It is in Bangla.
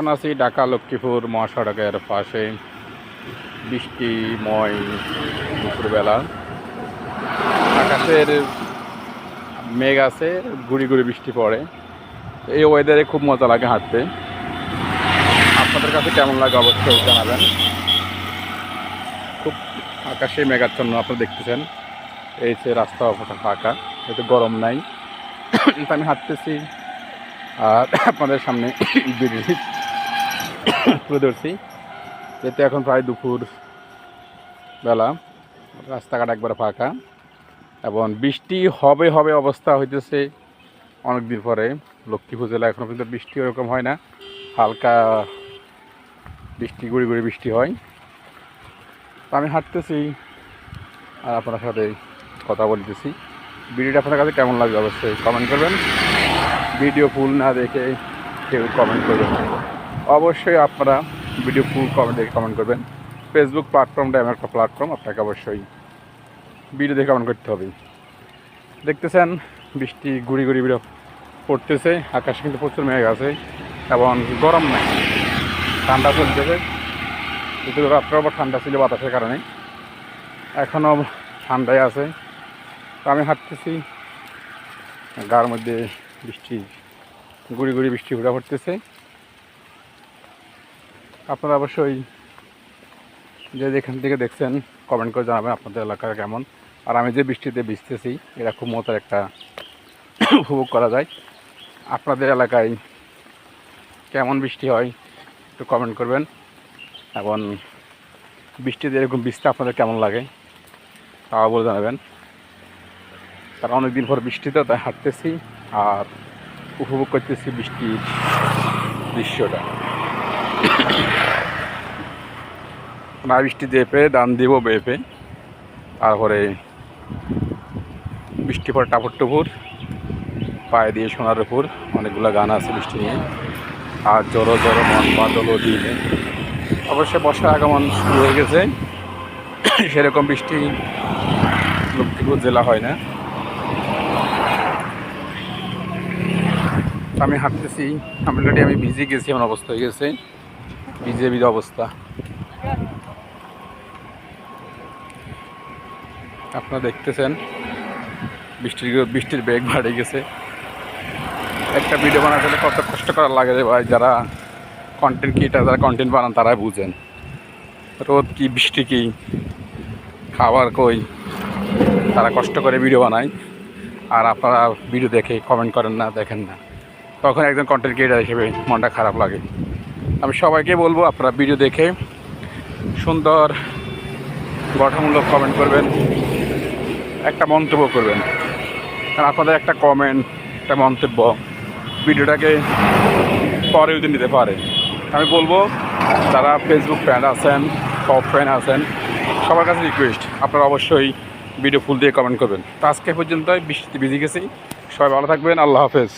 এখন আছি ঢাকা, লক্ষ্মীপুর মহাসড়কের পাশে বৃষ্টিময় দুপুরবেলা। আকাশের মেঘ আছে, গুড়ি গুড়ি বৃষ্টি পড়ে। এই ওয়েদারে খুব মজা লাগে হাঁটতে। আপনাদের কাছে কেমন লাগে অবশ্যই জানাবেন। খুব আকাশে মেঘাচ্ছন্ন আপনারা দেখতেছেন। এই যে রাস্তা ফাঁকা, এতে গরম নাই। আমি হাঁটতেছি, আর আপনাদের সামনে ভিডিও তুলে ধরছি। এখন প্রায় দুপুর বেলা রাস্তাঘাট একবার ফাঁকা এবং বৃষ্টি হবে হবে অবস্থা হইতেছে অনেক দিন পরে। লক্ষ্মীপুর জেলা এখনও কিন্তু বৃষ্টি ওরকম হয় না। হালকা বৃষ্টি, গুড়ি গুড়ি বৃষ্টি হয়। আমি হাঁটতেছি আর আপনার সাথে কথা বলতেছি। ভিডিওটা আপনার কাছে কেমন লাগবে অবশ্যই কমেন্ট করবেন। ভিডিও ফুল না দেখে কেউ কমেন্ট করবেন। অবশ্যই আপনারা ভিডিও ফুল কমেন্ট দেখে কমেন্ট করবেন। ফেসবুক প্ল্যাটফর্মটা এমন একটা প্ল্যাটফর্ম আপনাকে অবশ্যই ভিডিও দেখে কমেন্ট করতে হবে। দেখতেছেন, বৃষ্টি গুড়ি গুড়ি বিড়ো পড়তেছে, আকাশে কিন্তু প্রচুর মেঘ আছে এবং গরম নাই। ঠান্ডা চলতেছে। কিন্তু রাত্রে আবার ঠান্ডা ছিল বাতাসের কারণে। এখনও ঠান্ডায় আছে। আমি হাঁটতেছি। গার মধ্যে বৃষ্টি, গুড়ি গুড়ি বৃষ্টি ঘুরে পড়তেছে। আপনারা অবশ্যই যে যেখান থেকে দেখছেন কমেন্ট করে জানাবেন আপনাদের এলাকার কেমন। আর আমি যে বৃষ্টিতে ভিজতেছি, এটা খুব মজার একটা উপভোগ করা যায়। আপনাদের এলাকায় কেমন বৃষ্টি হয়, একটু কমেন্ট করবেন। এবং বৃষ্টিতে এরকম বৃষ্টি আপনাদের কেমন লাগে, তাও বলে জানাবেন। কারণ অনেকদিন পর বৃষ্টিতে তাই হাঁটতেছি আর উপভোগ করতেছি বৃষ্টির দৃশ্যটা না বৃষ্টি দেপে দান দিব বেপে তারপরে বৃষ্টি পর টাপুর টুপুর, পায়ে দিয়ে সোনার উপর, অনেকগুলো গান আছে বৃষ্টি নিয়ে। আর জড়ো জড়ো মন বাদল দিয়ে অবশ্যই বর্ষা আগমন শুরু হয়ে গেছে। সেরকম বৃষ্টি লক্ষ্মীপুর জেলা হয় না। আমি হাঁটতেছি। অলরেডি আমি ভিজে গেছি, এমন অবস্থা হয়ে গেছে। ভিজে ভিজে অবস্থা। আপনারা দেখতেছেন, বৃষ্টির বৃষ্টির বেগ বাড়ে গেছে। একটা ভিডিও বানাতে হলে কত কষ্ট করা লাগে রে ভাই, যারা কন্টেন্ট ক্রিয়েটার যারা কন্টেন্ট বানান, তারাই বুঝেন। রোদ কি, বৃষ্টি কি, খাবার কই, তারা কষ্ট করে ভিডিও বানায়। আর আপনারা ভিডিও দেখে কমেন্ট করেন না, দেখেন না। তখন একজন কন্টেন্ট ক্রিয়েটার হিসেবে মনটা খারাপ লাগে। আমি সবাইকে বলব, আপনারা ভিডিও দেখে সুন্দর গঠনমূলক কমেন্ট করবেন। একটা মন্তব্য করবেন। কারণ আপনাদের একটা কমেন্ট একটা মন্তব্য। ভিডিওটাকে পরে যদি নিতে পারে। আমি বলব, যারা ফেসবুক ফ্যান আছেন টপ ফ্যান আছেন, সবার কাছে রিকোয়েস্ট আপনারা অবশ্যই ভিডিও ফুল দিয়ে কমেন্ট করবেন। তো আজকে পর্যন্ত বৃষ্টিতে ভিজে গেছি। সবাই ভালো থাকবেন, আল্লাহ হাফেজ।